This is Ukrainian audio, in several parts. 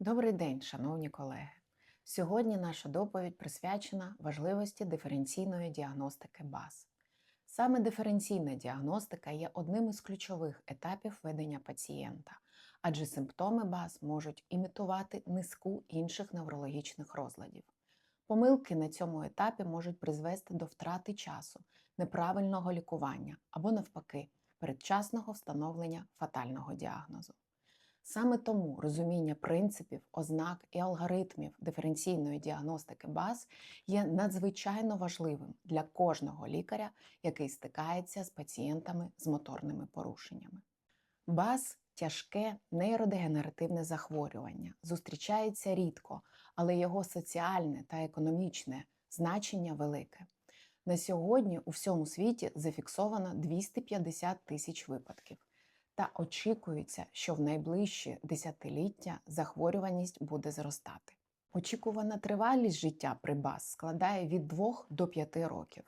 Добрий день, шановні колеги. Сьогодні наша доповідь присвячена важливості диференційної діагностики БАС. Саме диференційна діагностика є одним із ключових етапів ведення пацієнта, адже симптоми БАС можуть імітувати низку інших неврологічних розладів. Помилки на цьому етапі можуть призвести до втрати часу, неправильного лікування або, навпаки, передчасного встановлення фатального діагнозу. Саме тому розуміння принципів, ознак і алгоритмів диференційної діагностики БАС є надзвичайно важливим для кожного лікаря, який стикається з пацієнтами з моторними порушеннями. БАС тяжке нейродегенеративне захворювання, зустрічається рідко, але його соціальне та економічне значення велике. На сьогодні у всьому світі зафіксовано 250 тисяч випадків та очікується, що в найближчі десятиліття захворюваність буде зростати. Очікувана тривалість життя при БАС складає від 2 до 5 років.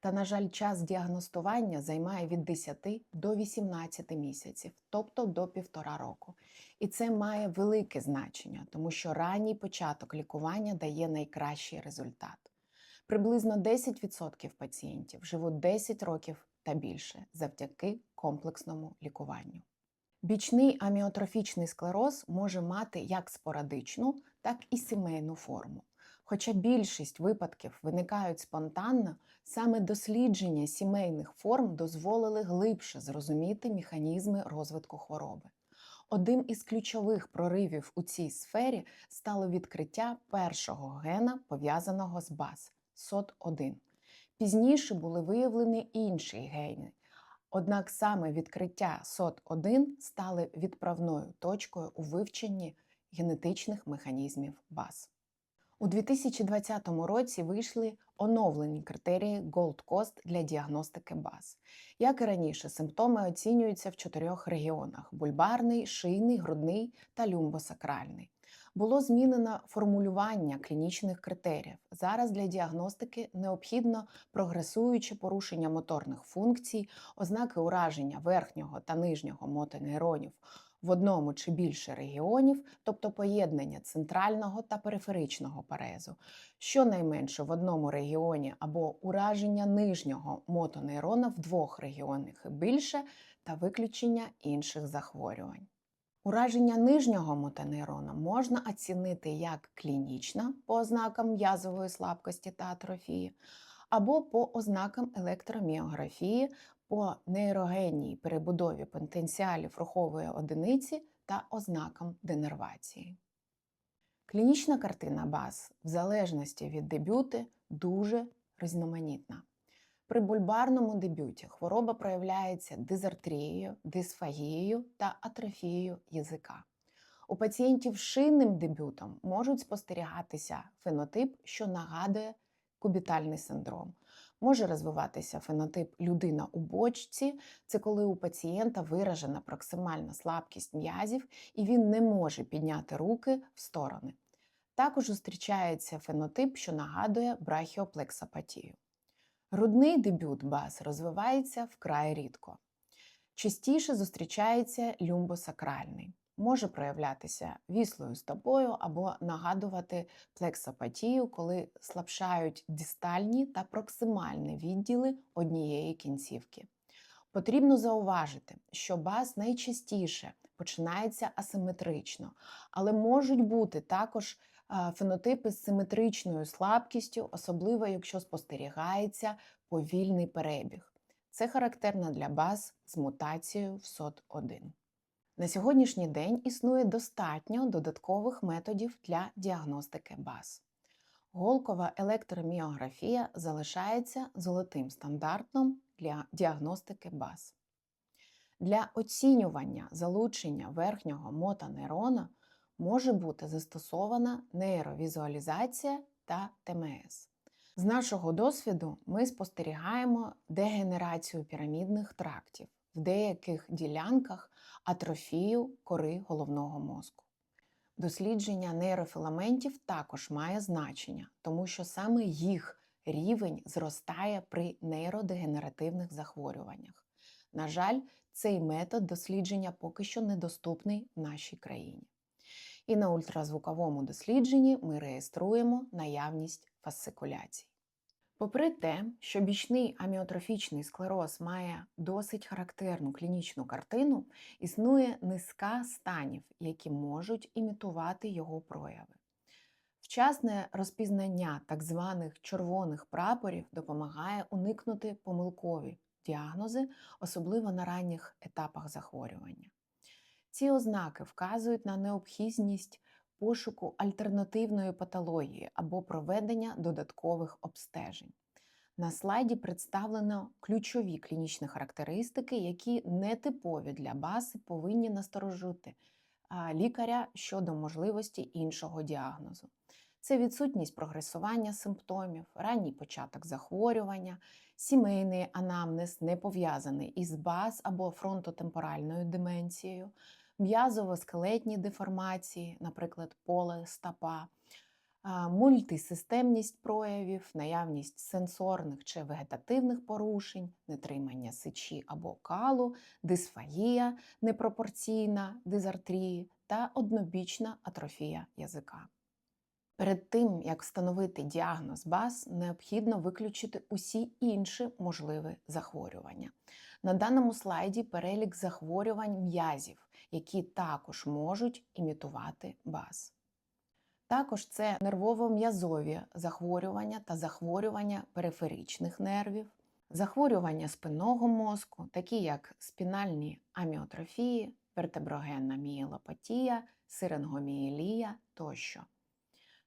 Та, на жаль, час діагностування займає від 10 до 18 місяців, тобто до півтора року. І це має велике значення, тому що ранній початок лікування дає найкращий результат. Приблизно 10% пацієнтів живуть 10 років та більше завдяки комплексному лікуванню. Бічний аміотрофічний склероз може мати як спорадичну, так і сімейну форму. Хоча більшість випадків виникають спонтанно, саме дослідження сімейних форм дозволили глибше зрозуміти механізми розвитку хвороби. Одним із ключових проривів у цій сфері стало відкриття першого гена, пов'язаного з БАС СОТ1. Пізніше були виявлені інші гени. Однак саме відкриття СОТ1 стали відправною точкою у вивченні генетичних механізмів БАС. У 2020 році вийшли оновлені критерії Gold Coast для діагностики БАС. Як і раніше, симптоми оцінюються в чотирьох регіонах: бульбарний, шийний, грудний та люмбосакральний. Було змінено формулювання клінічних критеріїв. Зараз для діагностики необхідно прогресуюче порушення моторних функцій, ознаки ураження верхнього та нижнього мотонейронів в одному чи більше регіонів, тобто поєднання центрального та периферичного парезу, щонайменше в одному регіоні або ураження нижнього мотонейрона в двох регіонах і більше, та виключення інших захворювань. Ураження нижнього мотонейрона можна оцінити як клінічно по ознакам м'язової слабкості та атрофії, або по ознакам електроміографії по нейрогенній перебудові потенціалів рухової одиниці та ознакам денервації. Клінічна картина БАС в залежності від дебюти дуже різноманітна. При бульбарному дебюті хвороба проявляється дизартрією, дисфагією та атрофією язика. У пацієнтів з шинним дебютом можуть спостерігатися фенотип, що нагадує кубітальний синдром. Може розвиватися фенотип людина у бочці, це коли у пацієнта виражена проксимальна слабкість м'язів і він не може підняти руки в сторони. Також зустрічається фенотип, що нагадує брахіоплексопатію. Грудний дебют баз розвивається вкрай рідко. Частіше зустрічається люмбосакральний. Може проявлятися віслою стопою або нагадувати плексопатію, коли слабшають дистальні та проксимальні відділи однієї кінцівки. Потрібно зауважити, що баз найчастіше починається асиметрично, але можуть бути також фенотипи з симетричною слабкістю, особливо якщо спостерігається повільний перебіг. Це характерно для баз з мутацією в СОТ1. На сьогоднішній день існує достатньо додаткових методів для діагностики баз. Голкова електроміографія залишається золотим стандартом для діагностики баз. Для оцінювання залучення верхнього мотонейрона може бути застосована нейровізуалізація та ТМС. З нашого досвіду ми спостерігаємо дегенерацію пірамідних трактів, в деяких ділянках атрофію кори головного мозку. Дослідження нейрофіламентів також має значення, тому що саме їх рівень зростає при нейродегенеративних захворюваннях. На жаль, цей метод дослідження поки що недоступний в нашій країні. І на ультразвуковому дослідженні ми реєструємо наявність фасцикуляцій. Попри те, що бічний аміотрофічний склероз має досить характерну клінічну картину, існує низка станів, які можуть імітувати його прояви. Вчасне розпізнання так званих червоних прапорів допомагає уникнути помилкові діагнози, особливо на ранніх етапах захворювання. Ці ознаки вказують на необхідність пошуку альтернативної патології або проведення додаткових обстежень. На слайді представлено ключові клінічні характеристики, які нетипові для баси повинні насторожити лікаря щодо можливості іншого діагнозу. Це відсутність прогресування симптомів, ранній початок захворювання, сімейний анамнез не пов'язаний із баз або фронтотемпоральною деменцією, м'язово-скелетні деформації, наприклад, поле стопа, мультисистемність проявів, наявність сенсорних чи вегетативних порушень, нетримання сечі або калу, дисфагія непропорційна дизартрії та однобічна атрофія язика. Перед тим, як встановити діагноз БАС, необхідно виключити усі інші можливі захворювання. На даному слайді перелік захворювань м'язів, які також можуть імітувати БАС. Також це нервово-м'язові захворювання та захворювання периферичних нервів, захворювання спинного мозку, такі як спінальні аміотрофії, вертеброгенна мієлопатія, сиренгомієлія тощо.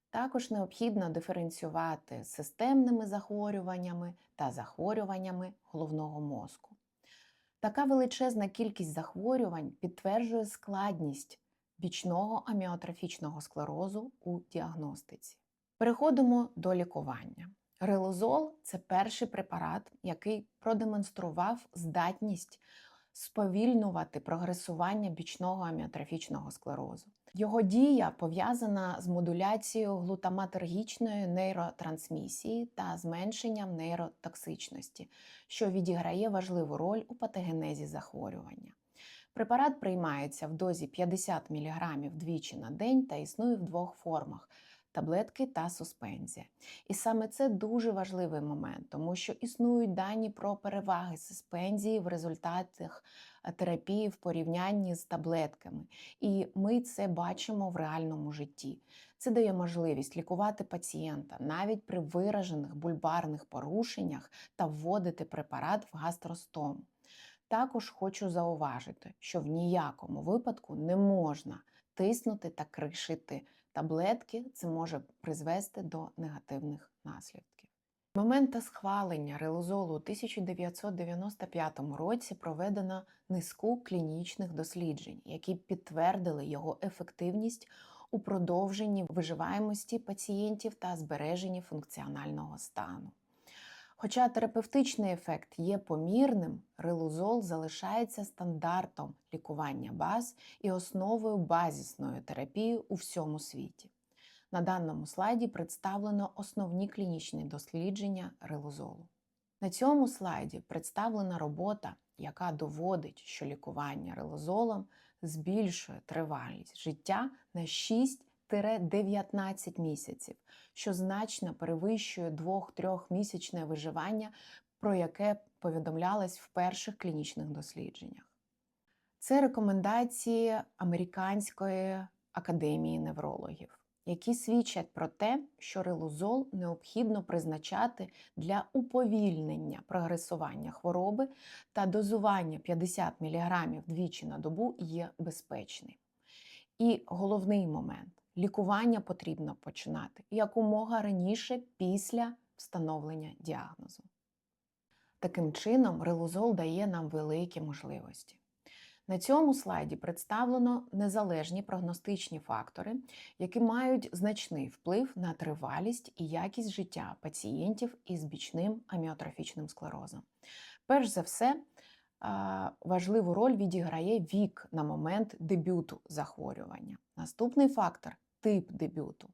Також необхідно диференціювати системними захворюваннями та захворюваннями головного мозку. Така величезна кількість захворювань підтверджує складність бічного аміотрофічного склерозу у діагностиці. Переходимо до лікування. Релозол це перший препарат, який продемонстрував здатність сповільнювати прогресування бічного аміотрофічного склерозу. Його дія пов'язана з модуляцією глутаматергічної нейротрансмісії та зменшенням нейротоксичності, що відіграє важливу роль у патогенезі захворювання. Препарат приймається в дозі 50 мг двічі на день та існує в двох формах таблетки та суспензія. І саме це дуже важливий момент, тому що існують дані про переваги суспензії в результатах терапії в порівнянні з таблетками. І ми це бачимо в реальному житті. Це дає можливість лікувати пацієнта навіть при виражених бульбарних порушеннях та вводити препарат в гастростому. Також хочу зауважити, що в ніякому випадку не можна тиснути та кришити таблетки, це може призвести до негативних наслідків. З моменту схвалення релозолу у 1995 році проведено низку клінічних досліджень, які підтвердили його ефективність у продовженні виживаємості пацієнтів та збереженні функціонального стану. Хоча терапевтичний ефект є помірним, релузол залишається стандартом лікування баз і основою базісної терапії у всьому світі. На даному слайді представлено основні клінічні дослідження релузолу. На цьому слайді представлена робота, яка доводить, що лікування релозолом збільшує тривалість життя на 6 19 місяців, що значно перевищує 2-3 місячне виживання, про яке повідомлялось в перших клінічних дослідженнях. Це рекомендації Американської академії неврологів, які свідчать про те, що релузол необхідно призначати для уповільнення прогресування хвороби та дозування 50 мг двічі на добу є безпечним. І головний момент лікування потрібно починати якомога раніше після встановлення діагнозу. Таким чином, релузол дає нам великі можливості. На цьому слайді представлено незалежні прогностичні фактори, які мають значний вплив на тривалість і якість життя пацієнтів із бічним аміотрофічним склерозом. Перш за все, важливу роль відіграє вік на момент дебюту захворювання. Наступний фактор тип дебюту.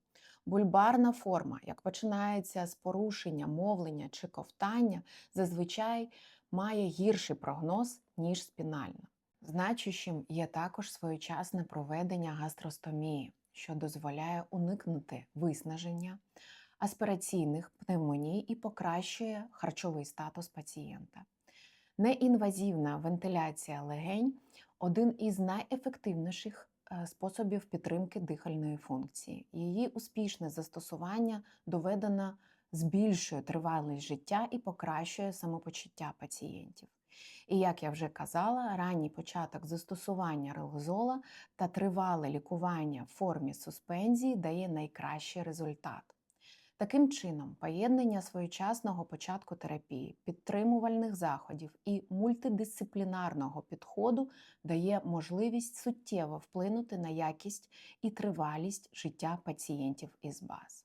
Бульбарна форма, як починається з порушення мовлення чи ковтання, зазвичай має гірший прогноз, ніж спінальна. Значущим є також своєчасне проведення гастростомії, що дозволяє уникнути виснаження, аспіраційних пневмоній і покращує харчовий статус пацієнта. Неінвазивна вентиляція легень один із найефективніших е, способів підтримки дихальної функції. Її успішне застосування доведено збільшує тривалість життя і покращує самопочуття пацієнтів. І як я вже казала, ранній початок застосування релгозола та тривале лікування в формі суспензії дає найкращий результат. Таким чином, поєднання своєчасного початку терапії, підтримувальних заходів і мультидисциплінарного підходу дає можливість суттєво вплинути на якість і тривалість життя пацієнтів із БАЗ.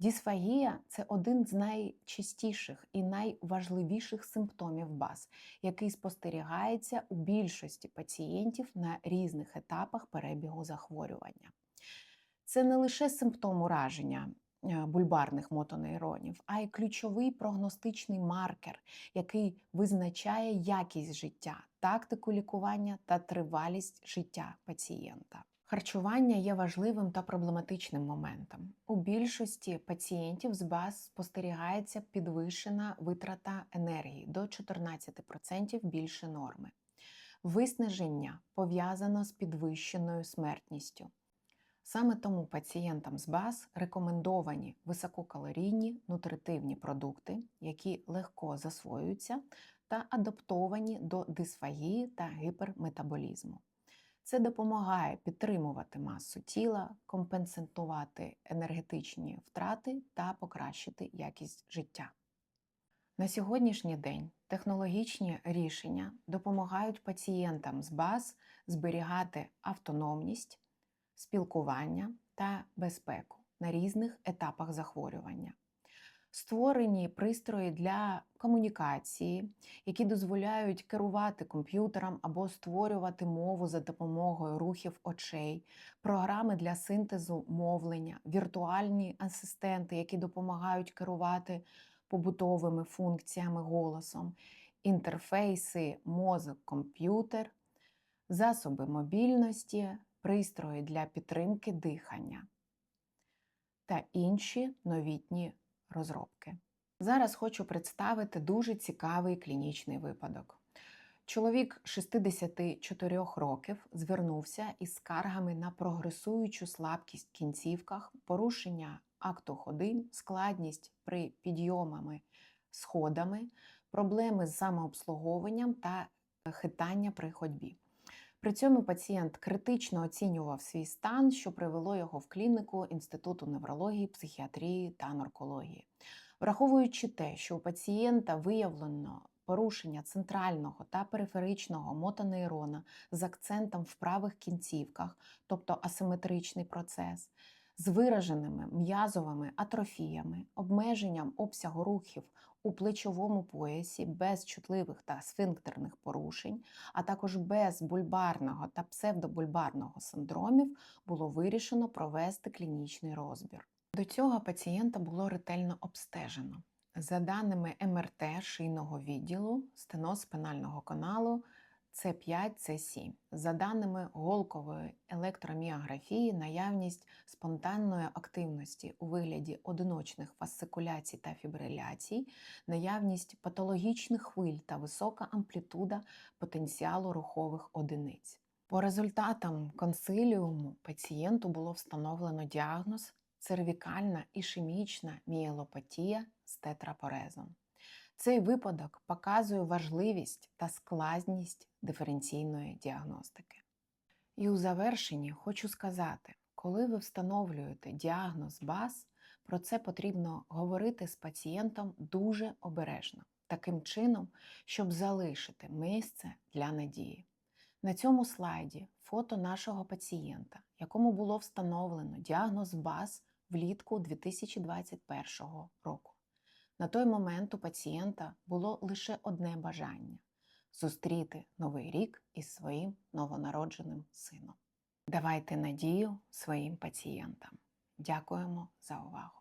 Дісфагія це один з найчастіших і найважливіших симптомів БАЗ, який спостерігається у більшості пацієнтів на різних етапах перебігу захворювання. Це не лише симптом ураження е, бульбарних мотонейронів, а й ключовий прогностичний маркер, який визначає якість життя, тактику лікування та тривалість життя пацієнта. Харчування є важливим та проблематичним моментом. У більшості пацієнтів з БАС спостерігається підвищена витрата енергії до 14% більше норми. Виснаження пов'язано з підвищеною смертністю. Саме тому пацієнтам з БАС рекомендовані висококалорійні нутритивні продукти, які легко засвоюються та адаптовані до дисфагії та гіперметаболізму. Це допомагає підтримувати масу тіла, компенсувати енергетичні втрати та покращити якість життя. На сьогоднішній день технологічні рішення допомагають пацієнтам з БАЗ зберігати автономність, спілкування та безпеку на різних етапах захворювання. Створені пристрої для комунікації, які дозволяють керувати комп'ютером або створювати мову за допомогою рухів очей, програми для синтезу мовлення, віртуальні асистенти, які допомагають керувати побутовими функціями голосом, інтерфейси, мозок, комп'ютер, засоби мобільності, пристрої для підтримки дихання та інші новітні розробки. Зараз хочу представити дуже цікавий клінічний випадок. Чоловік 64 років звернувся із скаргами на прогресуючу слабкість в кінцівках, порушення акту ходи, складність при підйомами сходами, проблеми з самообслуговуванням та хитання при ходьбі. При цьому пацієнт критично оцінював свій стан, що привело його в клініку Інституту неврології, психіатрії та наркології. Враховуючи те, що у пацієнта виявлено порушення центрального та периферичного мотонейрона з акцентом в правих кінцівках, тобто асиметричний процес, з вираженими м'язовими атрофіями, обмеженням обсягу рухів у плечовому поясі без чутливих та сфінктерних порушень, а також без бульбарного та псевдобульбарного синдромів, було вирішено провести клінічний розбір. До цього пацієнта було ретельно обстежено. За даними МРТ шийного відділу, стеноз спинального каналу С5, С7. За даними голкової електроміографії, наявність спонтанної активності у вигляді одиночних фасцикуляцій та фібриляцій, наявність патологічних хвиль та висока амплітуда потенціалу рухових одиниць. По результатам консиліуму пацієнту було встановлено діагноз цервікальна ішемічна мієлопатія з тетрапорезом. Цей випадок показує важливість та складність диференційної діагностики. І у завершенні хочу сказати, коли ви встановлюєте діагноз БАС, про це потрібно говорити з пацієнтом дуже обережно, таким чином, щоб залишити місце для надії. На цьому слайді фото нашого пацієнта, якому було встановлено діагноз БАС влітку 2021 року. На той момент у пацієнта було лише одне бажання зустріти новий рік із своїм новонародженим сином. Давайте надію своїм пацієнтам. Дякуємо за увагу!